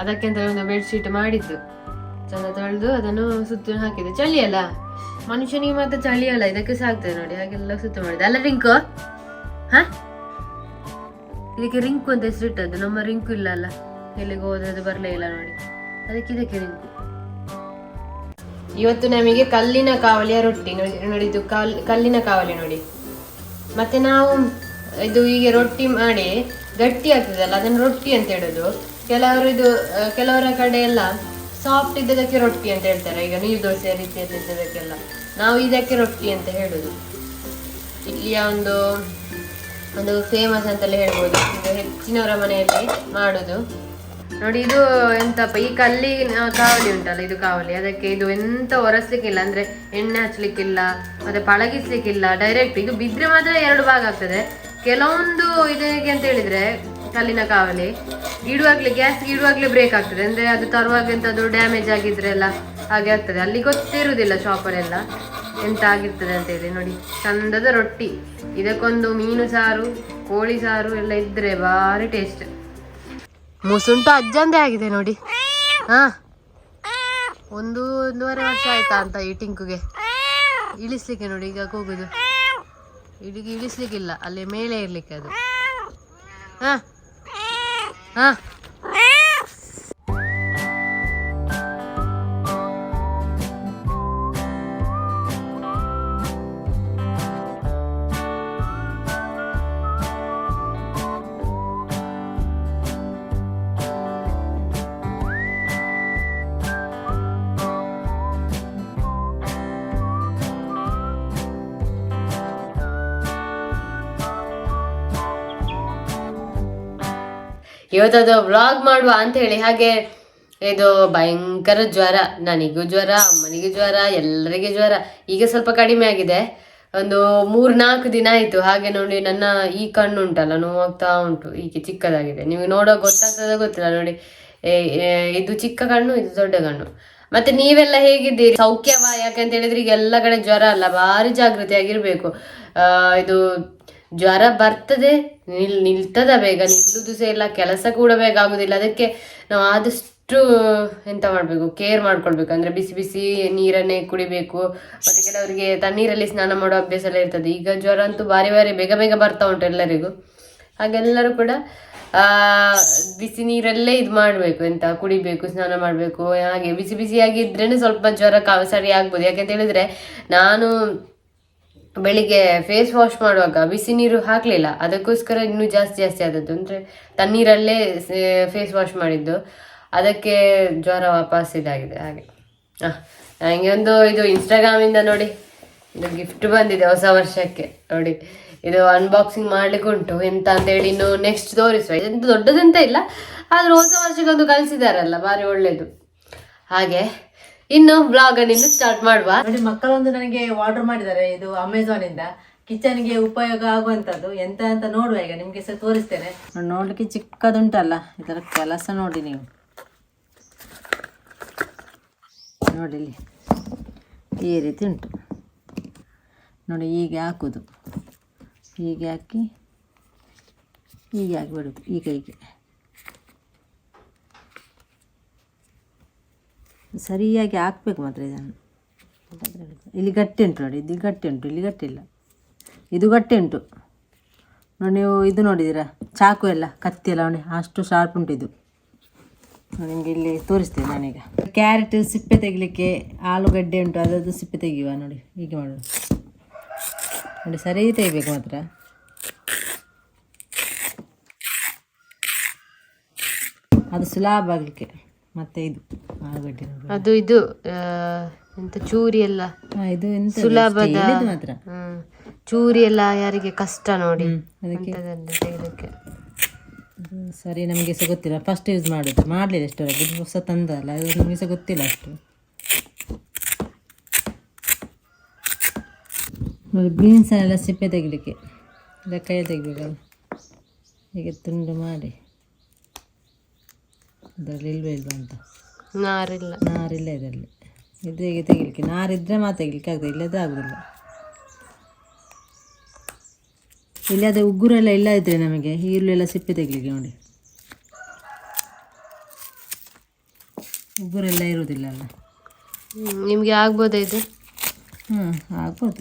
ಅದಕ್ಕೆ ಒಂದು ಬೆಡ್ಶೀಟ್ ಮಾಡಿದ್ದು. ಚಂದ ತೊಳೆದು ಅದನ್ನು ಸುತ್ತ ಹಾಕಿದ್ದು ಚಳಿ ಅಲ್ಲ ಮನುಷ್ಯನಿಗೆ ಮಾತ್ರ ಚಳಿ ಅಲ್ಲ ಇದಕ್ಕೆ ಸಾಕ್ತದೆ ನೋಡಿ, ಹಾಗೆಲ್ಲ ಸುತ್ತ ಮಾಡಿದೆ. ಅಲ್ಲ, ರಿಂಕು? ಹಾ? ಇದಕ್ಕೆ ರಿಂಕು ಅಂತ ಹೆಸರಿಟ್ಟದ್ದು ನಮ್ಮ ರಿಂಕು ಇಲ್ಲ ಅಲ್ಲ. ಎಲ್ಲಿಗೆ ಹೋದದ್ದು ಬರಲೇ ಇಲ್ಲ ನೋಡಿ. ಅದಕ್ಕೆ ಇದಕ್ಕೆ ರಿಂಕು. ಇವತ್ತು ನಮಗೆ ಕಲ್ಲಿನ ಕಾವಲಿಯ ರೊಟ್ಟಿ ನೋಡಿ ನೋಡಿ, ಇದು ಕಲ್, ಕಲ್ಲಿನ ಕಾವಲಿ ನೋಡಿ. ಮತ್ತೆ ನಾವು ಇದು ಹೀಗೆ ರೊಟ್ಟಿ ಮಾಡಿ ಗಟ್ಟಿ ಆಗ್ತದಲ್ಲ, ಅದನ್ನು ರೊಟ್ಟಿ ಅಂತ ಹೇಳೋದು. ಕೆಲವರು ಇದು ಕೆಲವರ ಕಡೆ ಎಲ್ಲ ಸಾಫ್ಟ್ ಇದ್ದದಕ್ಕೆ ರೊಟ್ಟಿ ಅಂತ ಹೇಳ್ತಾರೆ. ಈಗ ನೀರು ದೋಸೆ ರೀತಿಯಲ್ಲಿ ಇದ್ದದಕ್ಕೆಲ್ಲ ನಾವು ಇದಕ್ಕೆ ರೊಟ್ಟಿ ಅಂತ ಹೇಳುದು. ಇಲ್ಲಿಯ ಒಂದು ಒಂದು ಫೇಮಸ್ ಅಂತಲೇ ಹೇಳ್ಬೋದು. ಈಗ ಹೆಚ್ಚಿನವರ ಮನೆಯಲ್ಲಿ ಮಾಡೋದು. ನೋಡಿ, ಇದು ಎಂತಪ್ಪ, ಈ ಕಲ್ಲಿ ಕಾವಲಿ ಉಂಟಲ್ಲ, ಇದು ಕಾವಲಿ. ಅದಕ್ಕೆ ಇದು ಎಂತ ಒರೆಸ್ಲಿಕ್ಕಿಲ್ಲ. ಅಂದ್ರೆ ಎಣ್ಣೆ ಹಚ್ಲಿಕ್ಕಿಲ್ಲ, ಮತ್ತೆ ಪಳಗಿಸ್ಲಿಕ್ಕಿಲ್ಲ. ಡೈರೆಕ್ಟ್ ಇದು ಬಿದ್ರೆ ಮಾತ್ರ ಎರಡು ಭಾಗ ಆಗ್ತದೆ. ಕೆಲವೊಂದು ಇದಕ್ಕೆ ಅಂತ ಹೇಳಿದ್ರೆ ಕಲ್ಲಿನ ಕಾವಲಿ. ಇಡುವಾಗಲೇ ಗ್ಯಾಸ್ ಇಡುವಾಗಲೇ ಬ್ರೇಕ್ ಆಗ್ತದೆ. ಅಂದರೆ ಅದು ತರುವಾಗ ಎಂಥದ್ದು ಡ್ಯಾಮೇಜ್ ಆಗಿದ್ರೆ ಎಲ್ಲ ಹಾಗೆ ಆಗ್ತದೆ. ಅಲ್ಲಿ ಗೊತ್ತಿರುವುದಿಲ್ಲ ಶಾಪರೆಲ್ಲ ಎಂತ ಆಗಿರ್ತದೆ ಅಂತ ಹೇಳಿ ನೋಡಿ. ಚಂದದ ರೊಟ್ಟಿ. ಇದಕ್ಕೊಂದು ಮೀನು ಸಾರು, ಕೋಳಿ ಸಾರು ಎಲ್ಲ ಇದ್ರೆ ಭಾರಿ ಟೇಸ್ಟ್ ಮುಸುಂಟ ಅಜ್ಜಂದೇ ಆಗಿದೆ ನೋಡಿ. ಹಾ. ಒಂದು ಒಂದೂವರೆ ವರ್ಷ ಆಯ್ತಾ ಅಂತ ಈ ಟಿಂಕುಗೆ. ಇಳಿಸ್ಲಿಕ್ಕೆ ನೋಡಿ ಈಗ ಕೂಗುದು. ಇಡಿಗೆ ಇಳಿಸ್ಲಿಕ್ಕಿಲ್ಲ. ಅಲ್ಲಿ ಮೇಲೆ ಇರ್ಲಿಕ್ಕೆ ಅದು. ಹಾ. ಹಾ ಇವತ್ತದು ವ್ಲಾಗ್ ಮಾಡುವ ಅಂತ ಹೇಳಿ. ಹಾಗೆ ಇದು ಭಯಂಕರ ಜ್ವರ. ನನಗೂ ಜ್ವರ, ಅಮ್ಮನಿಗೆ ಜ್ವರ ಎಲ್ಲರಿಗೆ ಜ್ವರ. ಈಗ ಸ್ವಲ್ಪ ಕಡಿಮೆ ಆಗಿದೆ. ಒಂದು ಮೂರು ನಾಲ್ಕು ದಿನ ಆಯಿತು. ಹಾಗೆ ನೋಡಿ ನನ್ನ ಈ ಕಣ್ಣು ಉಂಟಲ್ಲ ನೋವಾಗ್ತಾ ಉಂಟು. ಈಗ ಚಿಕ್ಕದಾಗಿದೆ. ನೀವು ನೋಡೋ ಗೊತ್ತಾಗ್ತದ ಗೊತ್ತಿಲ್ಲ ನೋಡಿ. ಇದು ಚಿಕ್ಕ ಕಣ್ಣು, ಇದು ದೊಡ್ಡ ಕಣ್ಣು. ಮತ್ತೆ ನೀವೆಲ್ಲ ಹೇಗಿದ್ದೀರಿ? ಸೌಖ್ಯವ ಯಾಕಂತ ಹೇಳಿದ್ರೆ ಈಗ ಎಲ್ಲ ಕಡೆ ಜ್ವರ ಅಲ್ಲ, ಭಾರಿ ಜಾಗೃತಿಯಾಗಿರ್ಬೇಕು. ಇದು ಜ್ವರ ಬರ್ತದೆ, ನಿಲ್, ನಿಲ್ತದ ಬೇಗ, ನಿಲ್ಲುದು ಸಹ ಇಲ್ಲ, ಕೆಲಸ ಕೂಡ ಬೇಗ ಆಗುದಿಲ್ಲ. ಅದಕ್ಕೆ ನಾವು ಆದಷ್ಟು ಎಂತ ಮಾಡಬೇಕು ಕೇರ್ ಮಾಡ್ಕೊಳ್ಬೇಕು. ಅಂದ್ರೆ ಬಿಸಿ ಬಿಸಿ ನೀರನ್ನೇ ಕುಡಿಬೇಕು. ಮತ್ತೆ ಕೆಲವರಿಗೆ ತಣ್ಣೀರಲ್ಲಿ ಸ್ನಾನ ಮಾಡೋ ಅಭ್ಯಾಸ ಎಲ್ಲ ಇರ್ತದೆ. ಈಗ ಜ್ವರ ಅಂತೂ ಬಾರಿ ಬಾರಿ ಬೇಗ ಬೇಗ ಬರ್ತಾ ಉಂಟು ಎಲ್ಲರಿಗೂ. ಹಾಗೆಲ್ಲರೂ ಕೂಡ, ಆ, ಬಿಸಿ ನೀರಲ್ಲೇ ಇದು ಮಾಡಬೇಕು. ಎಂತ ಕುಡಿಬೇಕು, ಸ್ನಾನ ಮಾಡಬೇಕು. ಹಾಗೆ ಬಿಸಿ ಬಿಸಿಯಾಗಿ ಇದ್ರೇನೆ ಸ್ವಲ್ಪ ಜ್ವರ ಕ, ಸರಿ ಆಗ್ಬೋದು. ಯಾಕಂತ ಹೇಳಿದ್ರೆ, ನಾನು ಬೆಳಿಗ್ಗೆ ಫೇಸ್ ವಾಶ್ ಮಾಡುವಾಗ ಬಿಸಿ ನೀರು ಹಾಕಲಿಲ್ಲ. ಅದಕ್ಕೋಸ್ಕರ ಇನ್ನೂ ಜಾಸ್ತಿ ಜಾಸ್ತಿ ಆದದ್ದು. ಅಂದರೆ ತಣ್ಣೀರಲ್ಲೇ ಫೇಸ್ ವಾಶ್ ಮಾಡಿದ್ದು. ಅದಕ್ಕೆ ಜ್ವರ ವಾಪಸ್ ಇದಾಗಿದೆ. ಹಾಗೆ. ಹಾಂ ನನಗೆ ಒಂದು ಇದು ಇನ್ಸ್ಟಾಗ್ರಾಮಿಂದ ನೋಡಿ. ಇದು ಗಿಫ್ಟ್ ಬಂದಿದೆ ಹೊಸ ವರ್ಷಕ್ಕೆ. ನೋಡಿ. ಇದು ಅನ್ಬಾಕ್ಸಿಂಗ್ ಮಾಡ್ಲಿಕ್ಕೆ ಉಂಟು. ಎಂತ ಅಂತ ಹೇಳಿ ಇನ್ನು ನೆಕ್ಸ್ಟ್ ತೋರಿಸುವ. ಇದೆಂತ ದೊಡ್ಡದಂತ ಇಲ್ಲ. ಆದ್ರೆ ಹೊಸ ವರ್ಷಕ್ಕೆ ಒಂದು ಕಳಿಸಿದಾರಲ್ಲ, ಭಾರಿ ಒಳ್ಳೇದು. ಹಾಗೆ. ಇನ್ನು ಬ್ಲಾಗ್ ಇನ್ನು ಸ್ಟಾರ್ಟ್ ಮಾಡುವ. ನೋಡಿ, ಮಕ್ಕಳೊಂದು ನನಗೆ ಆರ್ಡರ್ ಮಾಡಿದ್ದಾರೆ. ಇದು ಅಮೆಝಾನ್ ಇಂದ. ಕಿಚನ್ಗೆ ಉಪಯೋಗ ಆಗುವಂತದ್ದು ಎಂತ ಅಂತ ನೋಡುವ ಈಗ, ನಿಮಗೆ ಸಹ ತೋರಿಸ್ತೇನೆ. ನೋಡ್ಲಿಕ್ಕೆ ಚಿಕ್ಕದುಂಟಲ್ಲ, ಇದರ ಕೆಲಸ ನೋಡಿ ನೀವು. ನೋಡಿ ಈ ರೀತಿ ಉಂಟು. ನೋಡಿ, ಹೀಗೆ ಹಾಕುದು. ಹೀಗೆ ಹಾಕಿ, ಹೀಗೆ ಹಾಕಿಬಿಡುದು ಈಗ ಕೈಗೆ. ಸರಿಯಾಗಿ ಹಾಕ್ಬೇಕು ಮಾತ್ರ ಇದನ್ನು. ಇಲ್ಲಿ ಗಟ್ಟಿ ಉಂಟು ನೋಡಿ, ಇದು ಗಟ್ಟಿ ಉಂಟು, ಇಲ್ಲಿ ಗಟ್ಟಿ ಇಲ್ಲ. ಇದು ಗಟ್ಟಿ ಉಂಟು. ನೋಡಿ ನೀವು ಇದು ನೋಡಿದ್ದೀರಾ, ಚಾಕು ಎಲ್ಲ, ಕತ್ತಿ ಎಲ್ಲ ನೋಡಿ, ಅಷ್ಟು ಶಾರ್ಪ್ ಉಂಟು ಇದು. ನಿಮಗೆ ಇಲ್ಲಿ ತೋರಿಸ್ತೇನೆ ನಾನೀಗ. ಕ್ಯಾರೆಟ್ ಸಿಪ್ಪೆ ತೆಗಿಲಿಕ್ಕೆ ಆಲೂಗಡ್ಡೆ ಉಂಟು, ಅದರದ್ದು ಸಿಪ್ಪೆ ತೆಗೆಯುವ ನೋಡಿ, ಹೀಗೆ ಮಾಡೋದು ನೋಡಿ ಸರಿ ತೆಗಿಬೇಕು ಮಾತ್ರ. ಅದು ಸುಲಭ ಆಗಲಿಕ್ಕೆ. ಮತ್ತೆ ಇದು ಆಲೂಗಡ್ಡೆ ಅದು ಇದು ಎಂತ ಚೂರಿ ಎಲ್ಲ? ಇದು ಎಂತ ಸುಲಭದ ಮಾತ್ರ. ಚೂರಿ ಎಲ್ಲ ಯಾರಿಗೆ ಕಷ್ಟ ನೋಡಿ ಅದಕ್ಕೆ. ಸರಿ ನಮಗೆ ಸಹ ಗೊತ್ತಿಲ್ಲ. ಫಸ್ಟ್ ಯೂಸ್ ಮಾಡೋದು. ಮಾಡಲಿಲ್ಲ ಅಷ್ಟರವರೆಗೆ ಇದು ಹೊಸ ತಂದಲ್ಲ ಅದು ನಮಗೆ ಸಹ ಗೊತ್ತಿಲ್ಲ ಅಷ್ಟು. ಬೀನ್ಸ್ ಎಲ್ಲ ಸಿಪ್ಪೆ ತೆಗಿಲಿಕ್ಕೆ. ಇಲ್ಲ ಕೈ ತೆಗಿಬೇಕಲ್ಲ. ಹೀಗೆ ತುಂಡು ಮಾಡಿ. ಅದರಲ್ಲಿ ಇಲ್ವೇ ಇಲ್ವಾ ಅಂತ? ನಾರಿಲ್ಲ. ನಾರಿಲ್ಲ ಇದರಲ್ಲಿ. ಇದು ಹೇಗೆ ತೆಗಿಲಿಕ್ಕೆ? ನಾರಿದ್ರೆ ಮಾತ್ರ ತೆಗಿಲಿಕ್ಕೆ ಆಗ್ತದೆ ಇಲ್ಲದೇ ಆಗುದಿಲ್ಲ. ಇಲ್ಲಿ ಅದೇ ಉಗುರೆಲ್ಲ ಇಲ್ಲ ಇದ್ರೆ ನಮಗೆ ಈರುಳ್ಳಿ ಎಲ್ಲ ಸಿಪ್ಪೆ ತೆಗಿಲಿಕ್ಕೆ ನೋಡಿ. ಉಗುರೆಲ್ಲ ಇರುವುದಿಲ್ಲ ಅಲ್ಲ? ನಿಮಗೆ ಆಗ್ಬೋದಾ ಇದು? ಹ್ಞೂ ಆಗ್ಬೋದು.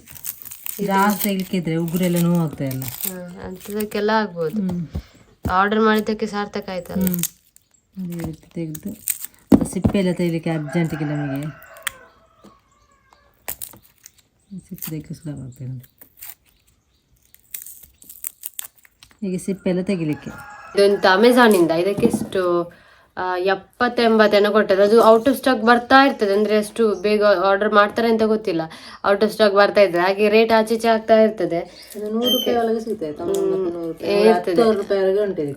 ಜಾಸ್ತಿ ತೆಗಿಲಿಕ್ಕೆ ಇದ್ರೆ ಉಗುರೆಲ್ಲ ನೋವು ಆಗ್ತಾಯಲ್ಲ ಹಾಂ ಅಂಥದಕ್ಕೆಲ್ಲ ಆಗ್ಬೋದು. ಹ್ಞೂ ಆರ್ಡರ್ ಮಾಡಿದ್ದಕ್ಕೆ ಸಾರ್ಥಕ ಆಯ್ತಲ್ಲ? ಹ್ಞೂ ಅದೇ ರೀತಿ ತೆಗೆದು. ಸಿಪ್ಪೆ ಎಲ್ಲ ತೆಗಿಲಿಕ್ಕೆ ಅರ್ಜೆಂಟಿಗೆ ನಮಗೆ. ಸಿಪ್ಪೆ ತೆಗಿಲಿಕ್ಕೆ ಸುಲಭ ಆಗ್ತದೆ ಹೀಗೆ ಸಿಪ್ಪೆ ಎಲ್ಲ ತೆಗಿಲಿಕ್ಕೆ. ಇದೊಂದು ಅಮೆಝಾನಿಂದ ಇದಕ್ಕೆ ಎಷ್ಟು ಆ, ಎಪ್ಪತ್ತು ಎಂಬತ್ತೇನೋ ಕೊಟ್ಟದ್ದು. ಅದು ಔಟ್ ಆಫ್ ಸ್ಟಾಕ್ ಬರ್ತಾ ಇರ್ತದೆ. ಅಂದ್ರೆ ಎಷ್ಟು ಬೇಗ ಆರ್ಡರ್ ಮಾಡ್ತಾರೆ ಅಂತ ಗೊತ್ತಿಲ್ಲ. ಔಟ್ ಆಫ್ ಸ್ಟಾಕ್ ಬರ್ತಾ ಇರ್ತದೆ. ಹಾಗೆ ರೇಟ್ ಆಚೆ ಈಚೆ ಆಗ್ತಾ ಇರ್ತದೆ.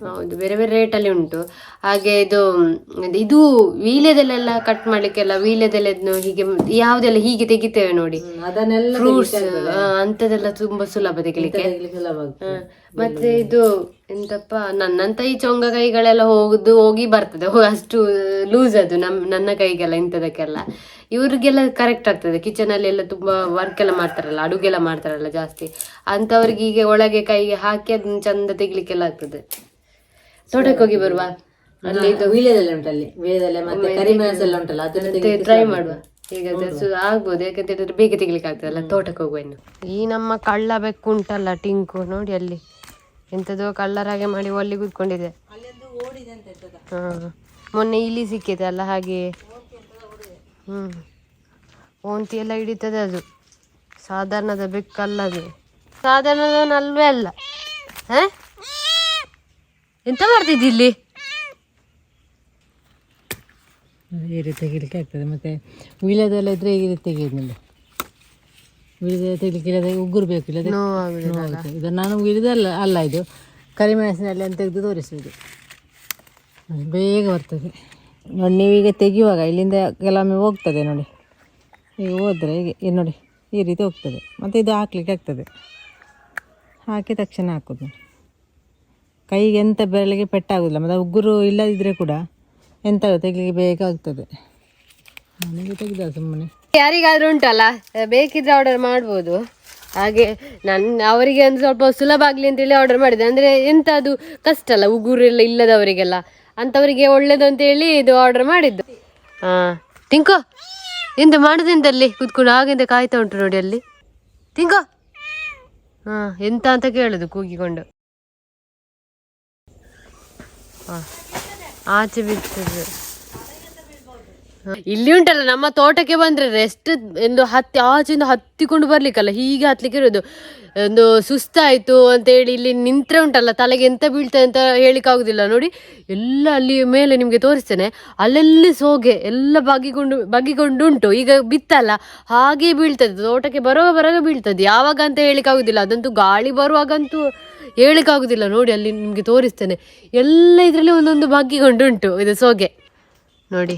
ಹೌದು ಬೇರೆ ಬೇರೆ ರೇಟಲ್ಲಿ ಉಂಟು. ಹಾಗೆ ಇದು ಇದು ವೀಳ್ಯದೆಲೆಲ್ಲ ಕಟ್ ಮಾಡ್ಲಿಕ್ಕೆಲ್ಲ ವೀಳ್ಯದೆಲೆದ್ನು ಹೀಗೆ ಯಾವುದೆಲ್ಲ ಹೀಗೆ ತೆಗಿತೇವೆ ನೋಡಿ. ಫ್ರೂಟ್ಸ್ ಅಂಥದ್ದೆಲ್ಲ ತುಂಬಾ ಸುಲಭ ತೆಗಿಲಿಕ್ಕೆ. ಮತ್ತೆ ಇದು ಎಂತಪ್ಪ ನನ್ನಂತ ಈ ಚೊಂಗ ಕೈಗಳೆಲ್ಲ ಹೋಗುದು ಹೋಗಿ ಬರ್ತದೆ. ಅಷ್ಟು ಲೂಸ್ ಅದು ನಮ್ ನನ್ನ ಕೈಗೆಲ್ಲ ಇಂಥದಕ್ಕೆಲ್ಲ. ಇವ್ರಿಗೆಲ್ಲ ಕರೆಕ್ಟ್ ಆಗ್ತದೆ. ಕಿಚನ್ ಅಲ್ಲಿ ಎಲ್ಲ ತುಂಬಾ ವರ್ಕ್ ಎಲ್ಲ ಮಾಡ್ತಾರಲ್ಲ ಅಡುಗೆಲ್ಲ ಮಾಡ್ತಾರಲ್ಲ ಜಾಸ್ತಿ. ಅಂತವ್ರಿಗೆ ಈಗ ಒಳಗೆ ಕೈಗೆ ಹಾಕಿ ಅದನ್ನ ಚಂದ ತೆಗಿಲಿಕ್ಕೆಲ್ಲ ಆಗ್ತದೆ. ತೋಟಕ್ಕೆ ಹೋಗಿ ಬರುವ? ಅಲ್ಲಿ ಇದು ವೀಳ್ಯದೆಲೆ ಉಂಟಲ್ಲಿ. ವೀಳ್ಯದೆಲೆ ಮತ್ತೆ ಕರಿಮೆಣಸು ಉಂಟಲ್ಲ ಅದನ್ನ ಟ್ರೈ ಮಾಡುವ. ಹೇಗಾದ್ರೆ ಸು- ಆಗ್ಬೋದು ಯಾಕಂತ ಹೇಳಿದ್ರೆ ಬೇಗ ತೆಗಿಲಿಕ್ಕೆ ಆಗ್ತದಲ್ಲ ತೋಟಕ್ಕೆ ಹೋಗುವ ಇನ್ನು. ಈ ನಮ್ಮ ಕಳ್ಳ ಬೆಕ್ಕು ಉಂಟಲ್ಲ ಟಿಂಕು ನೋಡಿ ಅಲ್ಲಿ. ಎಂಥದೋ ಕಳ್ಳರಾಗೆ ಮಾಡಿ ಒಲ್ಲಿ ಕೂತ್ಕೊಂಡಿದೆ. ಹಾ ಮೊನ್ನೆ ಇಲ್ಲಿ ಸಿಕ್ಕಿದೆ ಅಲ್ಲ ಹಾಗೆ. ಹ್ಮ್. ಓಂತಿ ಎಲ್ಲ ಹಿಡಿತದೆ ಅದು. ಸಾಧಾರಣದ ಬೆಕ್ಕಲ್ಲ ಅದು. ಸಾಧಾರಣದವನಲ್ವೇ ಅಲ್ಲ. ಹ? ಎಂತ ಮಾಡ್ತಿದ್ದಿ ಇಲ್ಲಿ? ಈ ರೀತಿ ತೆಗಿಲಿಕ್ಕೆ ಆಗ್ತದೆ. ಮತ್ತೆ ವೀಳ್ಯದೆಲ್ಲ ಇದ್ರೆ ಈ ರೀತಿ ತೆಗೆಯೋದು ನೋಡಿ ತೆಗಿಲಿಕ್ಕೆ ಇಲ್ಲದೆ ಉಗುರು ಬೇಕು ಇಲ್ಲದೆ ಇದು ನಾನು ವೀಳ್ಯದಲ್ಲ ಅಲ್ಲ ಇದು ಕರಿಮೆಣಸಿನಲ್ಲಿ ಅಂತ ತೆಗೆದು ತೋರಿಸುವುದು. ಬೇಗ ಬರ್ತದೆ. ನೋಡಿ ನೀವೀಗ ತೆಗೆಯುವಾಗ ಇಲ್ಲಿಂದ ಕೆಲವೊಮ್ಮೆ ಹೋಗ್ತದೆ ನೋಡಿ. ಈಗ ಹೋದರೆ ಹೀಗೆ ನೋಡಿ ಈ ರೀತಿ ಹೋಗ್ತದೆ. ಮತ್ತು ಇದು ಹಾಕ್ಲಿಕ್ಕೆ ಆಗ್ತದೆ. ಹಾಕಿ ತಕ್ಷಣ ಹಾಕೋದು. ಕೈಗೆ ಎಂಥ ಬೆರಳಿಗೆ ಪೆಟ್ಟಾಗೋದಿಲ್ಲ. ಮತ್ತು ಉಗುರು ಇಲ್ಲದಿದ್ದರೆ ಕೂಡ ಎಂತ ತೆಗಿಲಿಕ್ಕೆ ಬೇಕಾಗ್ತದೆ ನನಗೆ ತೆಗೆದ ಸುಮ್ಮನೆ. ಯಾರಿಗಾದ್ರೂ ಉಂಟಲ್ಲ, ಬೇಕಿದ್ರೆ ಆರ್ಡರ್ ಮಾಡ್ಬೋದು. ಹಾಗೆ ನನ್ನ ಅವರಿಗೆ ಒಂದು ಸ್ವಲ್ಪ ಸುಲಭ ಆಗಲಿ ಅಂತೇಳಿ ಆರ್ಡರ್ ಮಾಡಿದೆ. ಅಂದರೆ ಎಂತ ಅದು ಕಷ್ಟ ಅಲ್ಲ ಉಗುರೆಲ್ಲ ಇಲ್ಲದವರಿಗೆಲ್ಲ. ಅಂಥವರಿಗೆ ಒಳ್ಳೇದು ಅಂತೇಳಿ ಇದು ಆರ್ಡರ್ ಮಾಡಿದ್ದು. ಹಾಂ ತಿಂಕೋ ಎಂತ ಮಾಡುದೆಂತಲ್ಲಿ ಕೂತ್ಕೊಂಡು ಹಾಗೆಂತ ಕಾಯ್ತಾ ಉಂಟು ನೋಡಿ ಅಲ್ಲಿ. ತಿಂಕೋ ಹಾಂ ಎಂತ ಅಂತ ಕೇಳೋದು, ಕೂಗಿಕೊಂಡು. ಹಾಂ ಆಚೆ ಬಿಡ್ತದೆ. ಇಲ್ಲಿ ಉಂಟಲ್ಲ, ನಮ್ಮ ತೋಟಕ್ಕೆ ಬಂದ್ರೆ ರೆಸ್ಟ್ ಎಂದು ಹತ್ತಿ, ಆಚೆಯಿಂದ ಹತ್ತಿಕೊಂಡು ಬರ್ಲಿಕ್ಕಲ್ಲ, ಹೀಗೆ ಹತ್ಲಿಕ್ಕೆ ಇರೋದು. ಒಂದು ಸುಸ್ತಾಯ್ತು ಅಂತ ಹೇಳಿ ಇಲ್ಲಿ ನಿಂತ್ರೆ ಉಂಟಲ್ಲ, ತಲೆಗೆ ಎಂತ ಬೀಳ್ತದೆ ಅಂತ ಹೇಳಿಕ್ ಆಗುದಿಲ್ಲ. ನೋಡಿ, ಎಲ್ಲ ಅಲ್ಲಿ ಮೇಲೆ ನಿಮ್ಗೆ ತೋರಿಸ್ತೇನೆ. ಅಲ್ಲೆಲ್ಲಿ ಸೋಗೆ, ಎಲ್ಲ ಬಗ್ಗಿಕೊಂಡು ಬಗ್ಗಿಕೊಂಡು ಉಂಟು. ಈಗ ಬಿತ್ತಲ್ಲ, ಹಾಗೆ ಬೀಳ್ತದೆ. ತೋಟಕ್ಕೆ ಬರುವಾಗ ಬರುವಾಗ ಬೀಳ್ತದೆ. ಯಾವಾಗ ಅಂತ ಹೇಳಿಕ್ ಆಗುದಿಲ್ಲ. ಅದಂತೂ ಗಾಳಿ ಬರುವಾಗಂತೂ ಹೇಳಿಕ್ ಆಗುದಿಲ್ಲ ನೋಡಿ ಅಲ್ಲಿ ನಿಮ್ಗೆ ತೋರಿಸ್ತೇನೆ. ಎಲ್ಲ ಇದರಲ್ಲಿ ಒಂದೊಂದು ಬಗ್ಗಿಕೊಂಡುಂಟು ಇದು ಸೋಗೆ. ನೋಡಿ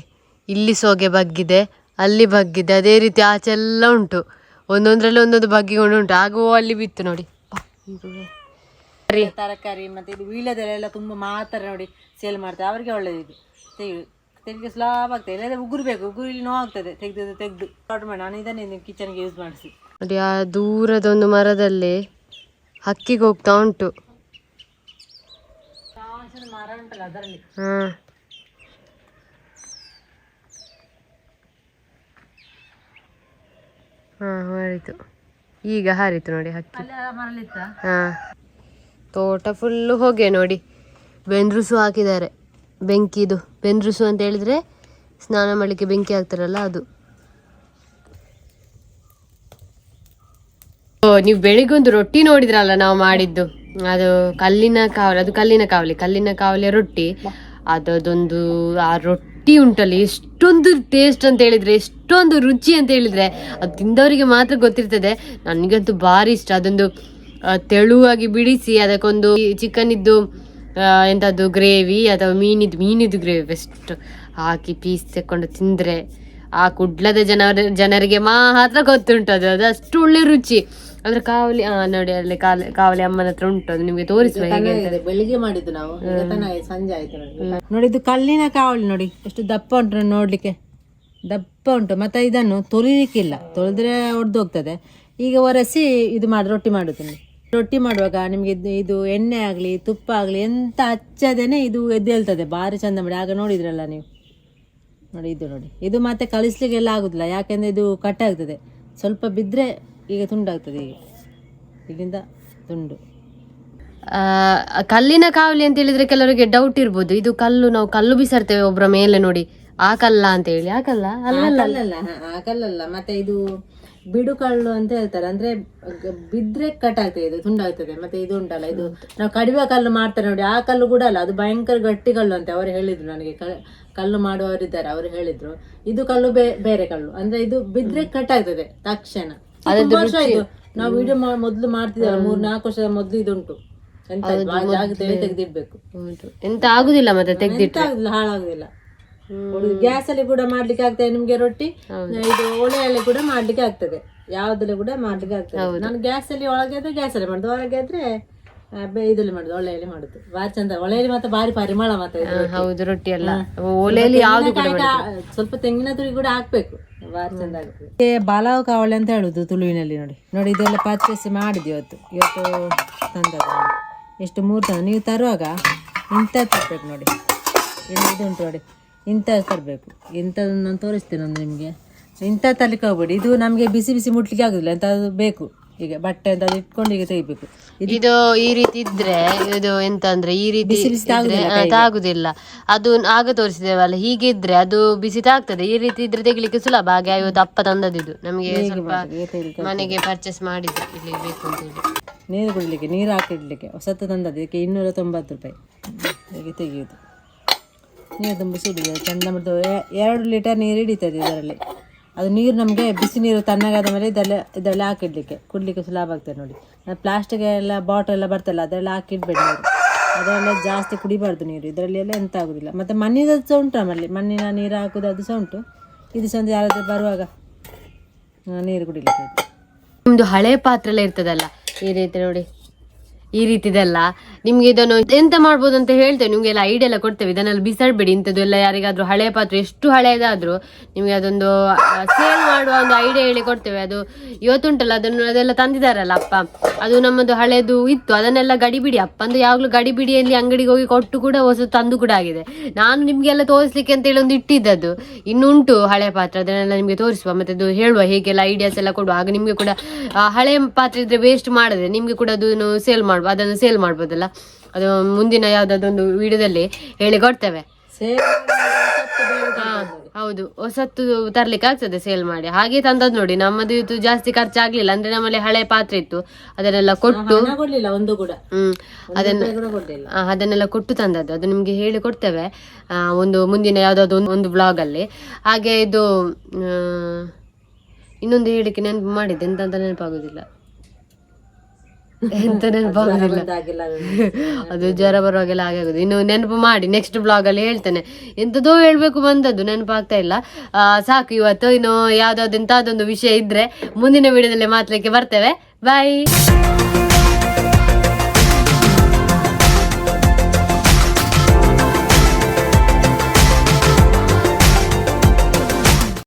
ಇಲ್ಲಿ ಸೋಗೆ ಬಗ್ಗಿದೆ ಅಲ್ಲಿ ಬಗ್ಗಿದೆ ಅದೇ ರೀತಿ ಆಚೆ ಎಲ್ಲ ಉಂಟು. ಒಂದೊಂದರಲ್ಲಿ ಒಂದೊಂದು ಬಗ್ಗಿಕೊಂಡು ಉಂಟು ಆಗುವ ಅಲ್ಲಿ ಬಿತ್ತು ನೋಡಿ. ತರಕಾರಿ ಮತ್ತೆ ಇದು ವೀಳ್ಯದೆಲೆಲ್ಲ ತುಂಬ ಮಾತ್ರ ನೋಡಿ ಸೇಲ್ ಮಾಡ್ತಾರೆ. ಅವರಿಗೆ ಒಳ್ಳೇದು ತೆಗೆದು ತೆಗಿ ತೆಗಿಗೆ ಸುಲಭ ಆಗ್ತದೆ. ಇಲ್ಲದೆ ಉಗುರು ಬೇಕು. ಉಗುರು ಇಲ್ಲಿ ನೋವಾಗ್ತದೆ ತೆಗೆದು ತೆಗೆದು ಆರ್ಡರ್ ಮಾಡಿ ನಾನು ಇದನ್ನೇ ನೀವು ಕಿಚನ್ಗೆ ಯೂಸ್ ಮಾಡಿಸಿ. ನೋಡಿ ಆ ದೂರದೊಂದು ಮರದಲ್ಲಿ ಹಕ್ಕಿಗೆ ಹೋಗ್ತಾ ಉಂಟು. ಹಾ. ಈಗ ಹಾರಿತು ನೋಡಿ ಹಕ್ಕಿ. ಹಾ. ತೋಟ ಫುಲ್ಲು ಹೋಗೆ ನೋಡಿ. ಬೆಂದ್ರುಸು ಹಾಕಿದ್ದಾರೆ. ಬೆಂಕಿದು. ಬೆಂದ್ರುಸು ಅಂತ ಹೇಳಿದ್ರೆ ಸ್ನಾನ ಮಾಡಲಿಕ್ಕೆ ಬೆಂಕಿ ಹಾಕ್ತಾರಲ್ಲ ಅದು. ನೀವು ಬೆಳಿಗ್ಗೆ ರೊಟ್ಟಿ ನೋಡಿದ್ರಲ್ಲ ನಾವು ಮಾಡಿದ್ದು. ಅದು ಕಲ್ಲಿನ ಕಾವಲಿ, ಅದು ಕಲ್ಲಿನ ಕಾವಲಿ, ಕಲ್ಲಿನ ಕಾವಲಿಯ ರೊಟ್ಟಿ. ಅದೊಂದು ಆ ರೊಟ್ಟಿ ಉಂಟಲ್ಲಿ ಎಷ್ಟೊಂದು ಟೇಸ್ಟ್ ಅಂತ ಹೇಳಿದ್ರೆ, ಎಷ್ಟೊಂದು ರುಚಿ ಅಂತ ಹೇಳಿದ್ರೆ, ಅದು ತಿಂದವರಿಗೆ ಮಾತ್ರ ಗೊತ್ತಿರ್ತದೆ. ನನಗಂತೂ ಭಾರಿ ಇಷ್ಟ. ಅದೊಂದು ತೆಳುವಾಗಿ ಬಿಡಿಸಿ, ಅದಕ್ಕೊಂದು ಚಿಕನ್ ಇದ್ದು ಎಂತದ್ದು ಗ್ರೇವಿ ಅಥವಾ ಮೀನಿದ್ದು ಮೀನಿದ್ದು ಗ್ರೇವಿ ಬೆಸ್ಟ್ ಹಾಕಿ ಪೀಸ್ ತೆಕ್ಕೊಂಡು ತಿಂದರೆ, ಆ ಕುಡ್ಲದ ಜನರ, ಜನರಿಗೆ ಮಾತ್ರ ಗೊತ್ತುಂಟು ಅದು. ಅದು ಅಷ್ಟು ಒಳ್ಳೆ ರುಚಿ. ಅದ್ರ ಕಾವಲಿ ಆ ನೋಡಿ ಅಲ್ಲಿ ಕಾಲ ಕಾವಲಿ ಅಮ್ಮನ ಹತ್ರ ಉಂಟು ಅದು ನಿಮಗೆ ತೋರಿಸುವ ಹೇಗೆ ಅಂತ. ಚೆನ್ನಾಗಿದೆ. ಬೆಳಿಗ್ಗೆ ಮಾಡಿದ್ದು ನಾವು. ಈಗ ಸಂಜೆ ಆಯ್ತು ನೋಡಿ. ನೋಡಿ ಇದು ಕಲ್ಲಿನ ಕಾವಲಿ ನೋಡಿ. ಎಷ್ಟು ದಪ್ಪ ಉಂಟು ನೋಡಿ ನೋಡ್ಲಿಕ್ಕೆ. ದಪ್ಪ ಉಂಟು. ಮತ್ತೆ ಇದನ್ನು ತೊಳಿಲಿಕ್ಕಿಲ್ಲ. ತೊಳೆದ್ರೆ ಒಡೆದು ಹೋಗ್ತದೆ. ಈಗ ಒರೆಸಿ ಇದು ಮಾಡಿ ರೊಟ್ಟಿ ಮಾಡುತ್ತೇನೆ ರೊಟ್ಟಿ ಮಾಡುವಾಗ ನಿಮಗೆ ಇದು ಇದು ಎಣ್ಣೆ ಆಗಲಿ ತುಪ್ಪ ಆಗಲಿ ಎಂತ ಹಚ್ಚದೇನೆ ಇದು ಎದ್ದೇಳ್ತದೆ. ಭಾರಿ ಚಂದ ಮಾಡಿ. ಆಗ ನೋಡಿದ್ರಲ್ಲ ನೀವು. ನೋಡಿ ಇದು ನೋಡಿ. ಇದು ಮತ್ತೆ ಕಳಿಸ್ಲಿಕ್ಕೆ ಎಲ್ಲ ಆಗುದಿಲ್ಲ. ಯಾಕೆಂದ್ರೆ ಇದು ಕಟ್ ಆಗ್ತದೆ. ಸ್ವಲ್ಪ ಬಿದ್ದರೆ ಈಗ ತುಂಡಾಗ್ತದೆ ಈಗ. ಇಲ್ಲಿಂದ ತುಂಡು. ಆ, ಕಲ್ಲಿನ ಕಾವಲಿ ಅಂತ ಹೇಳಿದ್ರೆ ಕೆಲವರಿಗೆ ಡೌಟ್ ಇರ್ಬೋದು. ಇದು ಕಲ್ಲು ನಾವು ಕಲ್ಲು ಬಿಸಾಡ್ತೇವೆ ಒಬ್ಬರ ಮೇಲೆ ನೋಡಿ. ಆ ಕಲ್ಲ ಅಂತ ಹೇಳಿ. ಆ ಕಲ್ಲ? ಆ ಕಲ್ಲಲ್ಲ ಮತ್ತೆ ಇದು ಬಿಡು ಕಲ್ಲು ಅಂತ ಹೇಳ್ತಾರೆ. ಅಂದ್ರೆ ಬಿದ್ರೆ ಕಟ್ ಆಗ್ತದೆ ಇದು ತುಂಡಾಗ್ತದೆ. ಮತ್ತೆ ಇದು ಉಂಟಲ್ಲ ಇದು ನಾವು ಕಡಿಮೆ ಕಲ್ಲು ಮಾಡ್ತಾರೆ ನೋಡಿ. ಆ ಕಲ್ಲು ಕೂಡ ಅಲ್ಲ ಅದು ಭಯಂಕರ ಗಟ್ಟಿ ಕಲ್ಲು ಅಂತ. ಅವರು ಹೇಳಿದ್ರು ನನಗೆ. ಕಲ್ಲು ಮಾಡುವವರಿದ್ದಾರೆ ಅವರು ಹೇಳಿದ್ರು. ಇದು ಕಲ್ಲು ಬೇ- ಬೇರೆ ಕಲ್ಲು. ಅಂದ್ರೆ ಇದು ಬಿದ್ರೆ ಕಟ್ ಆಗ್ತದೆ ತಕ್ಷಣ. ತುಂಬಾ ವರ್ಷ ಆಯ್ತು. ನಾವು ವಿಡಿಯೋ ಮೊದ್ಲು ಮಾಡ್ತಿದ್ದೇವೆ ಮೂರ್ ನಾಲ್ಕು ವರ್ಷದ ಮೊದ್ಲು ಇದುಂಟು. ಎಂತ ಜಾಗ ತೆಗೆದಿಡ್ಬೇಕು. ಹೌದು. ಎಂತ ಆಗುದಿಲ್ಲ ಮತ್ತೆ ತೆಗ್ದಿಟ್ಟು ಆಗುದಿಲ್ಲ ಹಾಳಾಗುದಿಲ್ಲ. ಗ್ಯಾಸ್ ಅಲ್ಲಿ ಕೂಡ ಮಾಡ್ಲಿಕ್ಕೆ ಆಗ್ತದೆ ನಿಮ್ಗೆ ರೊಟ್ಟಿ. ಇದು ಒಲೆಯಲ್ಲಿ ಕೂಡ ಮಾಡ್ಲಿಕ್ಕೆ ಆಗ್ತದೆ. ಯಾವ್ದ್ರಲ್ಲಿ ಕೂಡ ಮಾಡ್ಲಿಕ್ಕೆ ಆಗ್ತದೆ. ನಾನು ಗ್ಯಾಸ್ ಅಲ್ಲಿ ಒಳಗೆ ಆದ್ರೆ ಗ್ಯಾಸ್ ಅಲ್ಲಿ ಮಾಡುದು. ಹೊರಗೆ ಆದ್ರೆ ಆ, ಬೆ- ಇದ್ರಲ್ಲಿ ಮಾಡುದು ಒಲೆಯಲ್ಲಿ ಮಾಡುದು. ಬಾರಿ ಚಂದ. ಒಲೆಯಲ್ಲಿ ಮತ್ತೆ ಬಾರಿ ಪರಿಮಳ ಮತ್ತೆ ಇದು. ಹೌದು ರೊಟ್ಟಿ ಎಲ್ಲ. ಒಲೆಯಲ್ಲಿ ಯಾವ್ದು ಕೂಡ ತೆಂಗಿನಕಾಯಿ ಕಾ- ಸ್ವಲ್ಪ ತೆಂಗಿನ ತುರಿ ಕೂಡ ಹಾಕ್ಬೇಕು. ಬಾಲಾವ್ ಕಾವಳಿ ಅಂತ ಹೇಳುದು ತುಳುವಿನಲ್ಲಿ ನೋಡಿ. ನೋಡಿ, ಇದೆಲ್ಲ ಪರ್ಚೇಸ್ ಮಾಡಿದ್ವಿ ಇವತ್ತು. ಇವತ್ತು ತಂದದ್ದು ಎಷ್ಟು ಮೂರು ತಂದ ನೀವು ತರುವಾಗ ಇಂಥದ್ದು ತರಬೇಕು ನೋಡಿ. ಇದು ಉಂಟು ನೋಡಿ. ಇಂಥದ್ದು ತರಬೇಕು. ಇಂಥದ್ದು ನಾನು ತೋರಿಸ್ತೇನೆ ಒಂದು ನಿಮಗೆ. ಇಂಥ ತರ್ಲಿಕ್ಕೆ ಹೋಗ್ಬೇಡಿ. ಇದು ನಮಗೆ ಬಿಸಿ ಬಿಸಿ ಮುಟ್ಲಿಕ್ಕೆ ಆಗೋದಿಲ್ಲ. ಎಂಥದ್ದು ಬೇಕು. ಈಗ ಬಟ್ಟೆ ಅಂತ ಅದು ಇಟ್ಕೊಂಡು ಈಗ ತೆಗಿಬೇಕು. ಇದು ಈ ರೀತಿ ಇದ್ರೆ ಇದು ಎಂತ ಅಂದ್ರೆ ಈ ರೀತಿ ಆಗುದಿಲ್ಲ ಬಿಸಿ ಇದ್ರೆ, ಆ, ತಾಗುದಿಲ್ಲ. ಅದು ಆಗ ತೋರಿಸಿದೇವಲ್ಲ ಹೀಗೆ ಇದ್ರೆ ಅದು ಬಿಸಿ ತಾಗ್ತದೆ ಈ ರೀತಿ ಇದ್ರೆ ತೆಗಿಲಿಕ್ಕೆ ಸುಲಭ. ಹಾಗೆ ಇವತ್ತು ಅಪ್ಪ ತಂದದಿದ್ದು. ನಮಗೆ ಸ್ವಲ್ಪ ಈಗ ತೆಗಿಲಿಕ್ಕೆ ಮನೆಗೆ ಪರ್ಚೇಸ್ ಮಾಡಿದ್ದು. ಇಲ್ಲಿ ಬೇಕು ಅಂತ ಹೇಳಿ. ನೀರು ಕುಡಿಲಿಕ್ಕೆ ನೀರು ಹಾಕಿಡ್ಲಿಕ್ಕೆ. ಹೊಸತ್ತು ತಂದದ್ದು. ಇದಕ್ಕೆ ಇನ್ನೂರ ತೊಂಬತ್ತು ರೂಪಾಯಿ. ಹೀಗೆ ತೆಗೆಯುವುದು ನೀರು ತುಂಬ ಸುಡಿದೆ ಚಂದ ಮತ್ತು ಎರಡು ಲೀಟರ್ ನೀರು ಹಿಡಿತದೆ ಇದರಲ್ಲಿ. ಅದು ನೀರು ನಮಗೆ ಬಿಸಿ ನೀರು ತಣ್ಣಗಾದ ಮೇಲೆ ಇದೆಲ್ಲ ಇದೆಲ್ಲ ಹಾಕಿಡ್ಲಿಕ್ಕೆ. ಕುಡಲಿಕ್ಕೆ ಸುಲಭ ಆಗ್ತದೆ ನೋಡಿ. ಪ್ಲಾಸ್ಟಿಕ್ ಎಲ್ಲ ಬಾಟಲ್ ಎಲ್ಲ ಬರ್ತಲ್ಲ, ಅದೆಲ್ಲ ಹಾಕಿಡ್ಬೇಡಿ ನೀರು. ಅದೆಲ್ಲ ಜಾಸ್ತಿ ಕುಡಿಬಾರ್ದು ನೀರು. ಇದರಲ್ಲಿ ಎಲ್ಲ ಎಂತ ಆಗುದಿಲ್ಲ. ಮತ್ತೆ ಮಣ್ಣಿನ ಸಹ ಉಂಟು ನಮ್ಮಲ್ಲಿ ಮಣ್ಣಿನ ನೀರು ಹಾಕುದು ಅದು ಸಹ ಉಂಟು. ಇದು ಸಹ ಯಾರಾದ್ರೂ ಬರುವಾಗ ನೀರು ಕುಡಿಲಿಕ್ಕೆ ನಿಮ್ದು ಹಳೆ ಪಾತ್ರೆ ಎಲ್ಲ ಇರ್ತದಲ್ಲ? ಈ ರೀತಿ ನೋಡಿ. ಈ ರೀತಿದೆಲ್ಲ. ನಿಮ್ಗೆ ಇದನ್ನು ಎಂತ ಮಾಡ್ಬೋದು ಅಂತ ಹೇಳ್ತೇವೆ ನಿಮ್ಗೆಲ್ಲ ಐಡಿಯಾ ಎಲ್ಲ ಕೊಡ್ತೇವೆ. ಇದನ್ನೆಲ್ಲ ಬಿಸಾಡ್ಬೇಡಿ, ಇಂಥದ್ದು ಎಲ್ಲ ಯಾರಿಗಾದ್ರೂ ಹಳೆ ಪಾತ್ರೆ ಎಷ್ಟು ಹಳೆಯದಾದ್ರೂ ನಿಮ್ಗೆ ಅದೊಂದು ಸೇಲ್ ಮಾಡುವ ಒಂದು ಐಡಿಯಾ ಹೇಳಿ ಕೊಡ್ತೇವೆ. ಅದು ಇವತ್ತುಂಟಲ್ಲ, ಅದನ್ನು ಅದೆಲ್ಲ ತಂದಿದಾರಲ್ಲ ಅಪ್ಪ. ಅದು ನಮ್ಮದು ಹಳೆದು ಇತ್ತು. ಅದನ್ನೆಲ್ಲ ಗಡಿಬಿಡಿ ಅಪ್ಪ. ಅಂದ್ರೆ ಯಾವಾಗಲೂ ಗಡಿಬಿಡಿಯಲ್ಲಿ ಅಂಗಡಿಗೆ ಹೋಗಿ ಕೊಟ್ಟು ಕೂಡ ಹೊಸ ತಂದು ಕೂಡ ಆಗಿದೆ. ನಾನು ನಿಮಗೆಲ್ಲ ತೋರಿಸ್ಲಿಕ್ಕೆ ಅಂತ ಹೇಳಿ ಒಂದು ಇಟ್ಟಿದ್ದದ್ದು. ಇನ್ನುಂಟು ಹಳೆ ಪಾತ್ರೆ, ಅದನ್ನೆಲ್ಲ ನಿಮಗೆ ತೋರಿಸುವ. ಮತ್ತೆ ಅದು ಹೇಳುವ ಹೇಗೆಲ್ಲ ಐಡಿಯಾಸ್ ಎಲ್ಲ ಕೊಡುವ. ಆಗ ನಿಮಗೆ ಕೂಡ ಹಳೆ ಪಾತ್ರೆ ಇದ್ರೆ ವೇಸ್ಟ್ ಮಾಡದೆ ನಿಮಗೆ ಕೂಡ ಅದನ್ನು ಸೇಲ್ ಮಾಡುವ, ಅದನ್ನು ಸೇಲ್ ಮಾಡ್ಬೋದಲ್ಲ? ಅದು ಮುಂದಿನ ಯಾವುದಾದೊಂದು ವಿಡಿಯೋದಲ್ಲಿ ಹೇಳಿ ಕೊಡ್ತೇವೆ. ಸೇಲ್ ಹಾ, ಹೌದು. ಹೊಸತ್ತು ತರ್ಲಿಕ್ಕೆ ಆಗ್ತದೆ ಸೇಲ್ ಮಾಡಿ. ಹಾಗೆ ತಂದದ್ ನೋಡಿ ನಮ್ಮದು ಇದು ಜಾಸ್ತಿ ಖರ್ಚಾಗ್ಲಿಲ್ಲ ಅಂದ್ರೆ ನಮ್ಮಲ್ಲಿ ಹಳೆ ಪಾತ್ರೆ ಇತ್ತು. ಅದನ್ನೆಲ್ಲ ಕೊಟ್ಟು ಒಂದು ಕೂಡ. ಹ್ಮ್ ಅದನ್ನ ಅದನ್ನೆಲ್ಲ ಕೊಟ್ಟು ತಂದದ್ದು. ಅದು ನಿಮ್ಗೆ ಹೇಳಿ ಕೊಡ್ತೇವೆ. ಆ, ಒಂದು ಮುಂದಿನ ಯಾವ್ದಾದ್ರು ಒಂದು ಒಂದು ಬ್ಲಾಗಲ್ಲಿ ಹಾಗೆ ಇದು ಇನ್ನೊಂದು ಹೇಳಿಕೆ ನೆನಪು ಮಾಡಿದ್ದೆ. ಎಂತ ನೆನಪಾಗುದಿಲ್ಲ. ಎಂತ ನೆನಪಾಗುದಿಲ್ಲ ಅದು. ಜ್ವರ ಬರುವಾಗೆಲ್ಲ ಹಾಗೆ ಆಗುದು ಇನ್ನು ನೆನಪು ಮಾಡಿ ನೆಕ್ಸ್ಟ್ ಬ್ಲಾಗ್ ಅಲ್ಲಿ ಹೇಳ್ತೇನೆ. ಎಂತದೋ ಹೇಳ್ಬೇಕು ಬಂದದ್ದು ನೆನಪಾಗ್ತಾ ಇಲ್ಲ. ಸಾಕು ಇವತ್ತು ಇನ್ನು ಯಾವ್ದಾದ್ರು ಎಂತಾದೊಂದು ವಿಷಯ ಇದ್ರೆ ಮುಂದಿನ ವಿಡಿಯೋದಲ್ಲಿ ಮಾತಾಡ್ಲಿಕ್ಕೆ ಬರ್ತೇವೆ. ಬಾಯ್